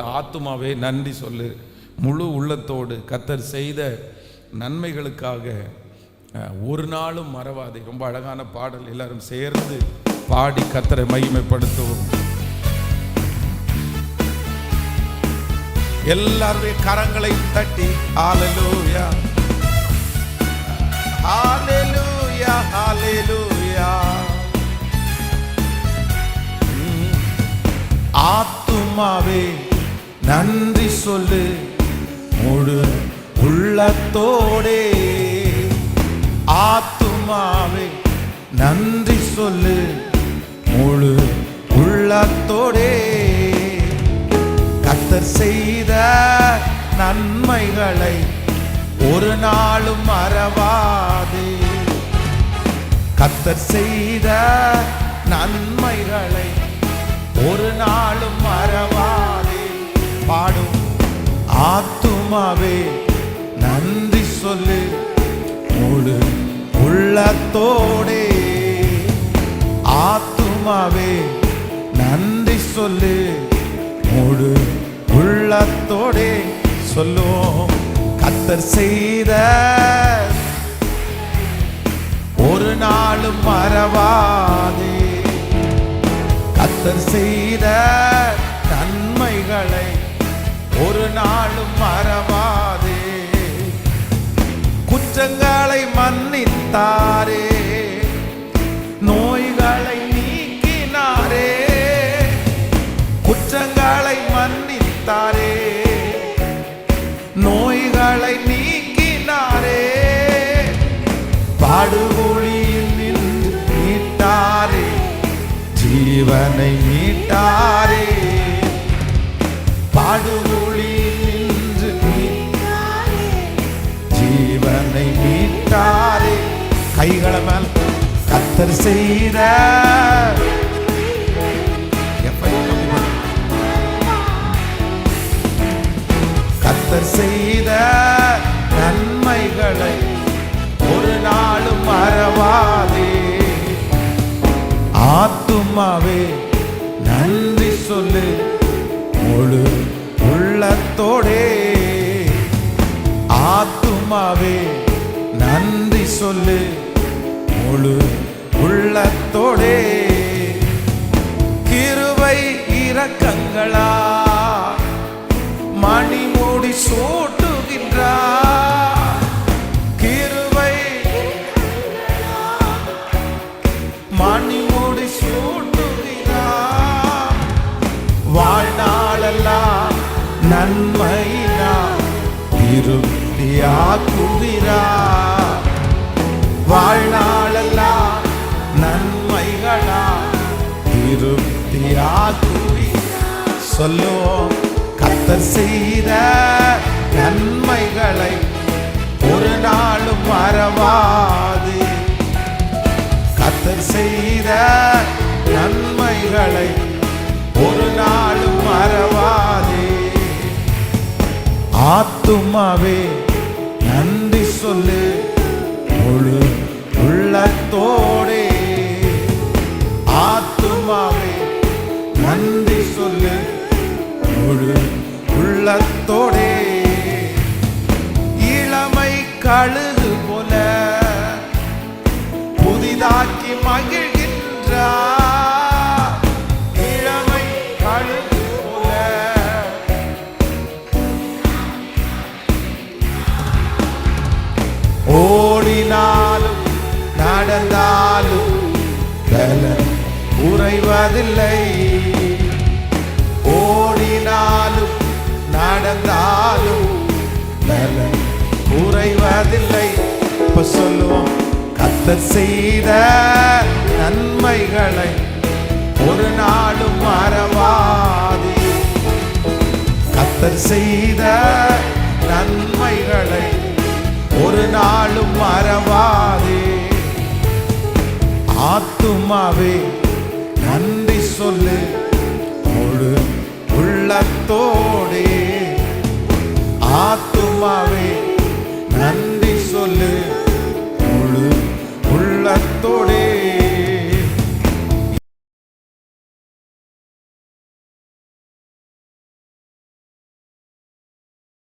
ஆத்துமாவே நன்றி சொல்லு. முழு உள்ளத்தோடு கத்தர் செய்த நன்மைகளுக்காக ஒரு நாளும் மறவாதே. ரொம்ப அழகான பாடல். எல்லாரும் சேர்ந்து பாடி கத்தரை மகிமைப்படுத்துவோம். எல்லாருடைய கரங்களை தட்டி ஆலலூயா ஆலலூயா ஆலலூயா ஆத்துமாவே நன்றி சொல்லு முழு உள்ளத்தோடே. ஆத்துமாவே நன்றி சொல்லு முழு உள்ளத்தோடே. கத்தர் செய்த நன்மைகளை ஒரு நாளும் மறவாதே. கத்தர் செய்த நன்மைகளை ஒரு நாளும் மறவா ஆத்துமாவே நன்றி சொல்லு. முழு உள்ளத்தோடே. ஆத்துமாவே நன்றி சொல்லு. முழு உள்ளத்தோடே சொல்லுவோம். கத்தர் செய்த ஒரு நாளும் மறவாதே. கத்தர் செய்த நாளும் மறவாதே. குற்றங்களை மன்னித்தாரே. நோய்களை நீக்கினாரே. குற்றங்களை மன்னித்தாரே. நோய்களை நீக்கினாரே. பாடுகொழியில் நின்று மீட்டாரே. ஜீவனை மீட்டாரே. பாடுகொழியில் கைகளை மேல் கத்தர் செய்த கத்தர் செய்த நன்மைகளை ஒரு நாளும் மறவாதே. ஆத்துமாவே நன்றி சொல்லு முழு உள்ளத்தோடே. ஆத்துமாவே நன்றி சொல்லு முழு உள்ளத்தோடே கிருபை இரக்கங்களா? மணிமூடி சூட்டுகின்றார் கிருபை மணிமூடி சூட்டுகிறார் வாழ்நாளெல்லாம் நன்மையினா திருப்தியாக்குகிறார். திருப்தியாக்குவி. சொல்லுவோம் கத்தர் செய்த நன்மைகளை ஒரு நாளும் மறவாது. கத்தர் செய்த நன்மைகளை ஒரு நாளும் மறவாதே. ஆத்துமாவே நன்றி சொல்லு. இளமை கழுது போல புதிதாக்கி மகிழ்கின்றார் இளமை கழுது போல. ஓடினாலும் நடந்தாலும் பலன் குறைவதில்லை. கத்தர் செய்த நன்மைகளை ஒரு நாளும் மறவாதே. கத்தர் செய்த நன்மைகளை ஒரு நாளும் மறவாதே. ஆத்துமாவே நன்றி சொல்லு முழு உள்ளத்தோடே. ஆத்துமாவே സ്നേഹത്തോടെ